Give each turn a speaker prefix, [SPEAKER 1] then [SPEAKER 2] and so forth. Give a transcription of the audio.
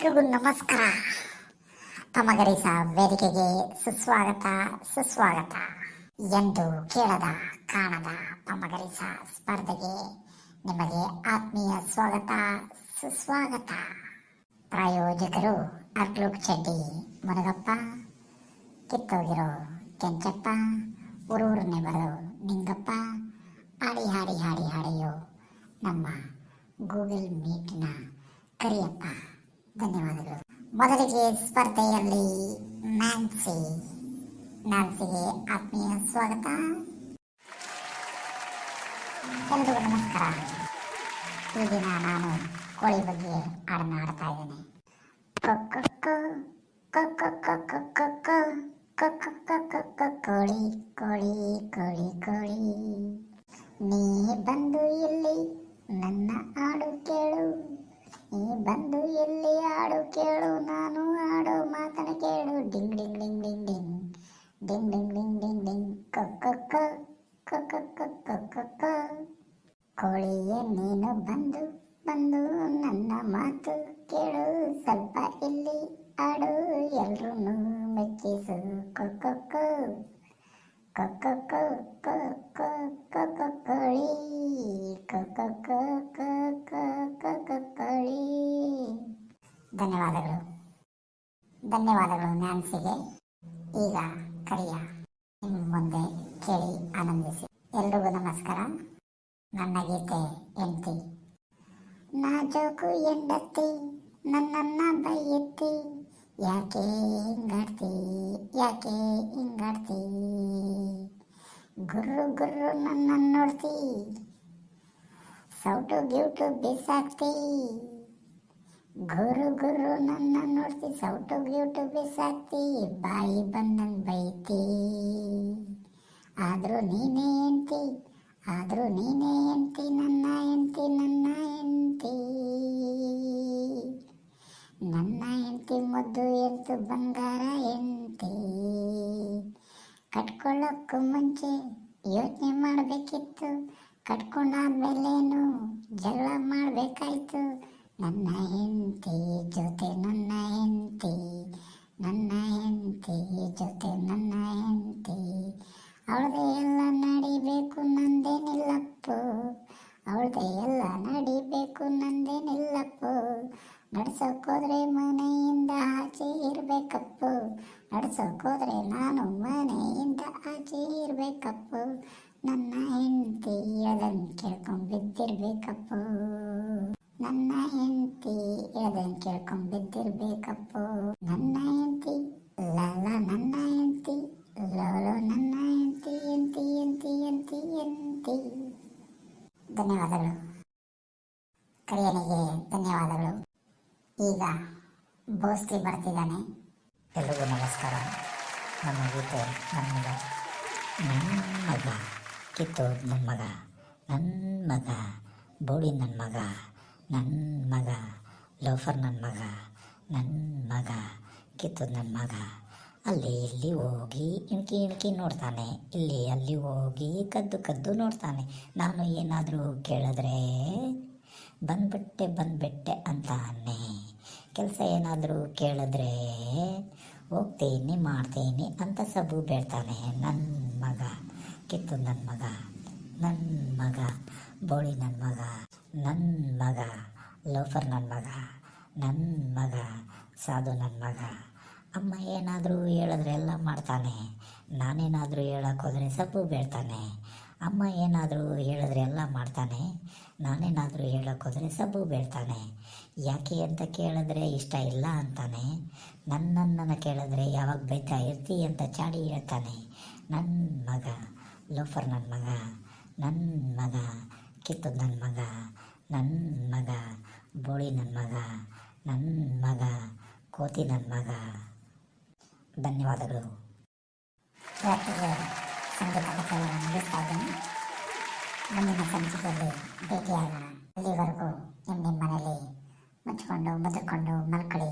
[SPEAKER 1] ಎಲ್ರಿಗೂ ನಮಸ್ಕಾರ. ತಮಗರಿಸ ವೇದಿಕೆಗೆ ಸುಸ್ವಾಗತ ಸುಸ್ವಾಗತ. ಎಂದು ಕೇಳದ, ಕಾಣದ ತಮಗರಿಸ ಸ್ಪರ್ಧೆಗೆ ನಿಮಗೆ ಆತ್ಮೀಯ ಸ್ವಾಗತ, ಸುಸ್ವಾಗತ. ಪ್ರಾಯೋಜಕರು ಅರ್ಕ್ಲುಕ್ ಚೆಡ್ಡಿ, ಮುನಗಪ್ಪ, ಕಿತ್ತೋಗಿರೋ ಕೆಂಚಪ್ಪ ಊರೂರನ್ನೇ ಬರೋ ನಿಂಗಪ್ಪ, ಹಾಡಿ ಹಾಡಿ ಹಾಡಿ, ಹಾಡಿಯೋ ನಮ್ಮ ಗೂಗಲ್ ಮೀಟ್ನ ಕರಿಯಪ್ಪ. ಧನ್ಯವಾದಗಳು ಮೊದಲಿಗೆ ಸ್ಪರ್ಧೆಯಲ್ಲಿ ನ್ಯಾನ್ಸಿ ನ್ಯಾನ್ಸಿಗೆ ಆತ್ಮೀಯ ಸ್ವಾಗತ ಎಲ್ರಿಗೂ ನಮಸ್ಕಾರ ಈ ದಿನ ನಾನು ಕೋಳಿ ಬಗ್ಗೆ ಹಾಡನ್ನು ಹಾಡ್ತಾ ಇದ್ದೇನೆ ಕೋಳಿ ಕೋಳಿ ಕೋಳಿ ಕೋಳಿ ನೀ ಬಂದು ಇಲ್ಲಿ ನನ್ನ ನೀ ಬಂದು ಎಲ್ಲಿ ಹಾಡು ಕೇಳು, ನಾನು ಹಾಡೋ ಮಾತನ ಕೇಳು. ಡಿಂಗ್ ಡಿಂಗ್ ಡಿಂಗ್ ಡಿಂಗ್ ಡಿಂಗ್. ಡಿಂಗ್ ಡಿಂಗ್ ಡಿಂಗ್ ಡಿಂಗ್ ಡಿಂಗ್. ಕಕ್ಕ ಕೊಕ್ಕೊ ಕೋಳಿಯೇ ನೀನು ಬಂದು ಬಂದು ನನ್ನ ಮಾತು ಕೇಳು. ಸ್ವಲ್ಪ ಇಲ್ಲಿ ಆಡು ಎಲ್ರೂ ಮೆಚ್ಚಿಸು. ಕೊಕ್ಕೊ ಕೋಳಿ ಕಳಿ ಧನ್ಯವಾದಗಳು ಧನ್ಯವಾದಗಳು ನ್ಯಾನ್ಸಿಗೆ ಈಗ ಕರಿಯ ನಿಮ್ಮ ಮುಂದೆ ಕೇಳಿ ಆನಂದಿಸಿ ಎಲ್ರಿಗೂ ನಮಸ್ಕಾರ ನನ್ನ ಗೀತೆ ಎಂಟಿ ನಾಜೋಕು ಎಂಡತ್ತಿ ನನ್ನನ್ನ ಬೈಯತ್ತಿ ಯಾಕೆ ಹಿಂಗಾಡ್ತಿ? ಯಾಕೆ ಹಿಂಗಾಡ್ತಿ? ಗುರ್ರು ಗುರ್ರು ನನ್ನ ನೋಡ್ತಿ. ಸೌಟು ಗ್ಯೂಟು ಬಿಸಾಕ್ತಿ. ಗುರು ಗುರು ನನ್ನ ನೋಡ್ತಿ, ಸೌಟು ಗ್ಯೂಟು ಬಿಸಾಕ್ತಿ. ಬಾಯಿ ಬಂದನ್ ಬೈತಿ. ಆದರೂ ನೀನೇ ಎಂತಿ ಆದರೂ ನೀನೇ ಎಂತಿ ನನ್ನ ಎಂತಿ ನನ್ನ ಎಂತಿ ನನ್ನ ಹೆಂಡತಿ ಮದ್ದು ಎಂತು ಬಂಗಾರ ಎಂತಿ ಕಟ್ಕೊಳ್ಳೋಕ್ಕೂ ಮುಂಚೆ ಯೋಚನೆ ಮಾಡಬೇಕಿತ್ತು. ಕಟ್ಕೊಂಡಾದ್ಮೇಲೇನು ಜಗಳ ಮಾಡಬೇಕಾಯ್ತು. ನನ್ನ ಹೆಂಡತಿ ಜೊತೆ ನನ್ನ ಹೆಂಡತಿ ನನ್ನ ಹೆಂಡತಿ ಜೊತೆ ನನ್ನ ಹೆಂಡತಿ. ಅವಳದೇ ಎಲ್ಲ ನಡಿಬೇಕು ನಂದೇನಿಲ್ಲಪ್ಪು. ಅವಳದೇ ಎಲ್ಲ ನಡಿಬೇಕು ನಂದೇನಿಲ್ಲಪ್ಪು. ನಡ್ಸೋಕೋದ್ರೆ ನಡ್ಸೋಕೋದ್ರೆ ನಾನು ಮನೆಯಿಂದ ಆಚೆ ಇರಬೇಕಪ್ಪು. ನನ್ನ ಹೆಂಡತಿ ಅದನ್ ಕೇಳ್ಕೊಂಡು ಬಿದ್ದಿರ್ಬೇಕಪ್ಪು. ನನ್ನ ಹೆಂಡತಿ ಅದನ್ ಕೇಳ್ಕೊಂಡು ಬಿದ್ದಿರ್ಬೇಕಪ್ಪು. ನನ್ನ ಹೆಂಡತಿ ಲಾಲ, ನನ್ನ ಹೆಂಡತಿ ಲೋಲೋ, ನನ್ನ ಹೆಂಡತಿ ಎಂತಿ ಎಂತಿ ಎಂತಿ ಎಂತಿ. ಧನ್ಯವಾದಗಳು. ಕರಿಯನಿಗೆ ಧನ್ಯವಾದಗಳು. ಈಗ ಬೋಸ್ಲಿ ಬರ್ತಿದ್ದಾನೆ.
[SPEAKER 2] ಎಲ್ರಿಗೂ ನಮಸ್ಕಾರ. ನನ್ನ ಗೀತೆ, ನನ್ನ ಮಗ ನನ್ನ ಮಗ ಕಿತ್ತೋದ್ ನನ್ನ ಮಗ ನನ್ನ ಮಗ, ಬೋಡಿ ನನ್ನ ಮಗ ನನ್ನ ಮಗ, ಲೋಫರ್ ನನ್ನ ಮಗ ನನ್ನ ಮಗ ಕಿತ್ತೋದ್ ನನ್ನ ಮಗ. ಅಲ್ಲಿ ಇಲ್ಲಿ ಹೋಗಿ ಇಣಕಿ ಇಣಕಿ ನೋಡ್ತಾನೆ. ಇಲ್ಲಿ ಅಲ್ಲಿ ಹೋಗಿ ಕದ್ದು ಕದ್ದು ನೋಡ್ತಾನೆ. ನಾನು ಏನಾದರೂ ಕೇಳಿದ್ರೆ ಬಂದ್ಬಿಟ್ಟೆ ಬಂದ್ಬಿಟ್ಟೆ ಅಂತಾನೆ. ಕೆಲಸ ಏನಾದರೂ ಕೇಳಿದ್ರೆ ಹೋಗ್ತೀನಿ, ಮಾಡ್ತೀನಿ ಅಂತ ಸಬು ಬೇಡ್ತಾನೆ. ನನ್ನ ಮಗ, ಕಿತ್ತು ನನ್ನ ಮಗ ನನ್ನ ಮಗ, ಬೋಳಿ ನನ್ನ ಮಗ ನನ್ನ ಮಗ, ಲೋಫರ್ ನನ್ನ ಮಗ ನನ್ನ ಮಗ, ಸಾಧು ನನ್ನ ಮಗ. ಅಮ್ಮ ಏನಾದರೂ ಹೇಳಿದ್ರೆ ಎಲ್ಲ ಮಾಡ್ತಾನೆ. ನಾನೇನಾದರೂ ಹೇಳೋಕ್ಕೋದ್ರೆ ಸಬ್ಬು ಬೇಡ್ತಾನೆ. ಅಮ್ಮ ಏನಾದರೂ ಹೇಳಿದ್ರೆ ಎಲ್ಲ ಮಾಡ್ತಾನೆ, ನಾನೇನಾದರೂ ಹೇಳೋಕ್ಕೋದ್ರೆ ಸಬ್ಬು ಬೀಳ್ತಾನೆ. ಯಾಕೆ ಅಂತ ಕೇಳಿದ್ರೆ ಇಷ್ಟ ಇಲ್ಲ ಅಂತಾನೆ. ನನ್ನನ್ನು ಕೇಳಿದ್ರೆ ಯಾವಾಗ ಬೈತಾ ಇರ್ತಿ ಅಂತ ಚಾಡಿ ಹೇಳ್ತಾನೆ. ನನ್ನ ಮಗ, ಲೋಫರ್ ನನ್ನ ಮಗ ನನ್ನ ಮಗ ಕಿತ್ತು ನನ್ನ ಮಗ ನನ್ನ ಮಗ, ಬೋಳಿ ನನ್ನ ಮಗ ನನ್ನ ಮಗ, ಕೋತಿ ನನ್ನ ಮಗ. ಧನ್ಯವಾದಗಳು.
[SPEAKER 1] ಸಂಗೀತ ಕಾರ್ಯಕ್ರಮವನ್ನು ನಡೆಸ್ತಾ ಇದ್ದೇನೆ ಮುಂದಿನ ಸಂಚಿಕೆಯಲ್ಲಿ ಭೇಟಿಯಾಗೋಣ ಇಲ್ಲಿವರೆಗೂ ನಿಮ್ಮ ಮನೆಯಲ್ಲಿ ಮುಚ್ಚಿಕೊಂಡು ಮುದುಕೊಂಡು ಮಲ್ಕೊಳ್ಳಿ